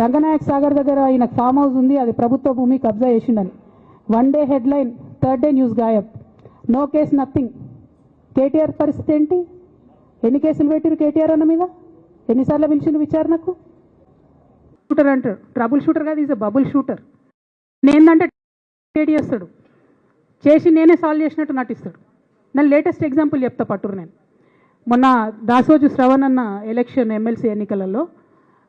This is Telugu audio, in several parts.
రంగనాయక్ సాగర్ దగ్గర ఆయన ఫామ్ హౌస్ ఉంది అది ప్రభుత్వ భూమి కబ్జా చేసిండని. One day headline third day news గాయబ్. No case nothing KTR పరిస్థితి ఏంటి? ఎన్ని కేసులు పెట్టిరు కేటీఆర్ అన్న మీద? ఎన్నిసార్లు పిలిచిండు విచారణకు? షూటర్ అంటారు. ట్రబుల్ షూటర్ కాదు ఈజ్ అ బబుల్ షూటర్ నేనంటే క్రియేట్ చేస్తాడు. చేసి నేనే సాల్వ్ చేసినట్టు నటిస్తాడు. నన్ను లేటెస్ట్ ఎగ్జాంపుల్ చెప్తా పట్టురు నేను. మొన్న దాసోజు శ్రవణ్ అన్న ఎలక్షన్ ఎమ్మెల్సీ ఎన్నికలలో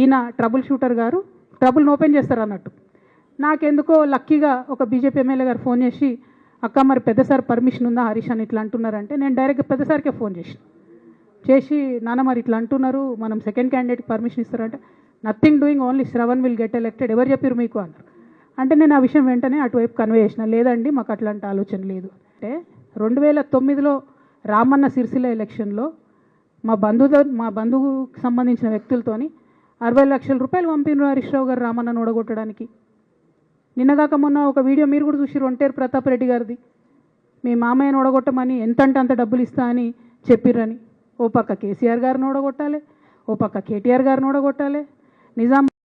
ఈయన ట్రబుల్ షూటర్ గారు ట్రబుల్ని ఓపెన్ చేస్తారు అన్నట్టు. నాకెందుకో లక్కీగా ఒక బీజేపీ ఎమ్మెల్యే గారు ఫోన్ చేసి అక్క మరి పెద్దసారి పర్మిషన్ ఉందా హరీష్ అని ఇట్లా అంటున్నారంటే నేను డైరెక్ట్గా పెద్దసారికే ఫోన్ చేసిన. చేసి నాన్న మరి ఇట్లా అంటున్నారు మనం సెకండ్ క్యాండిడేట్కి పర్మిషన్ ఇస్తారంటే nothing doing only Sravan will get elected ఎవరు చెప్పారు మీకు? అన్నారు. అంటే నేను ఆ విషయం వెంటనే అటువైపు కన్వే చేసిన లేదండి మాకు అట్లాంటి ఆలోచన లేదు. అంటే రెండు వేల తొమ్మిదిలో రామన్న సిరిసిల్ల ఎలక్షన్లో మా బంధువు మా బంధువుకు సంబంధించిన వ్యక్తులతోని అరవై లక్షల రూపాయలు పంపినారు హరీష్ రావు గారు రామన్నను ఓడగొట్టడానికి. నిన్నగాక మొన్న ఒక వీడియో మీరు కూడా చూసిరు ఒంటేరు ప్రతాప్ రెడ్డి గారిది. మీ మామయ్యను ఓడగొట్టమని ఎంతంటే అంత డబ్బులు ఇస్తా అని చెప్పిర్రని. ఓ పక్క కేసీఆర్ గారిని ఓడగొట్టాలి ఓ పక్క కేటీఆర్ గారిని ఓడగొట్టాలి. నిజాం